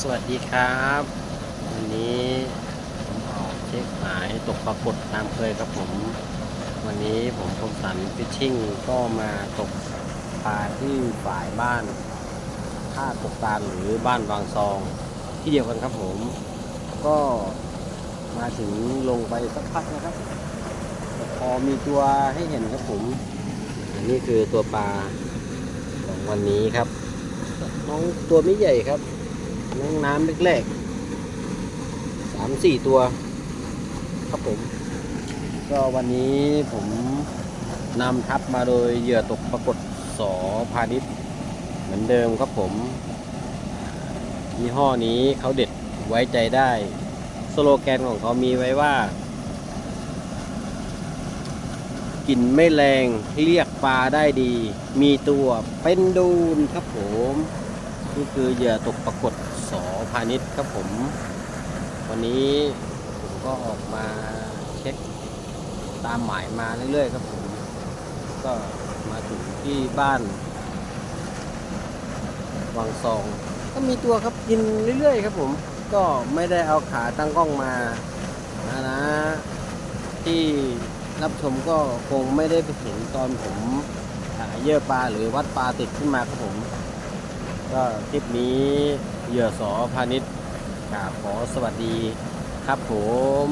สวัสดีครับ วันนี้ผมออกเช็คหมายตกปรากฏตามเคยครับผม วันนี้ผมคมสันฟิชชิ่งก็มาตกปลาที่ฝ่ายบ้านท่าตกตาหรือบ้านวางซอง ที่เดียวกันครับผม ก็มาถึงลงไปสักพักนะครับ พอมีตัวให้เห็นครับผม อันนี้คือตัวปลาของวันนี้ครับน้องตัวไม่ใหญ่ครับ น้องน้ำเล็กๆสามสี่ตัว ครับผม ก็วันนี้ผมนำทับมาโดยเหยื่อตกปรากฏสอพาณิชย์เหมือนเดิมครับผมยี่ห้อนี้เขาเด็ดไว้ใจได้ สโลแกนของเขามีไว้ว่ากลิ่นไม่แรงเรียกปลาได้ดี มีตัวเป็นดูนครับผม นี่คือเหยื่อตกปรากฏสอพาณิชย์ครับผม วันนี้ผมก็ออกมาเช็คตามหมายมาเรื่อยๆครับผม ก็มาถึงที่บ้านวังซอง ก็มีตัวครับกินเรื่อยๆครับผม ก็ไม่ได้เอาขาตั้งกล้องมานะนะ ที่รับชมก็คงไม่ได้ไปเห็นตอนผมหาเหยื่อปลาหรือวัดปลาติดขึ้นมาครับผม ก็คลิปนี้เหยื่อสอพาณิชย์กราบขอสวัสดีครับผม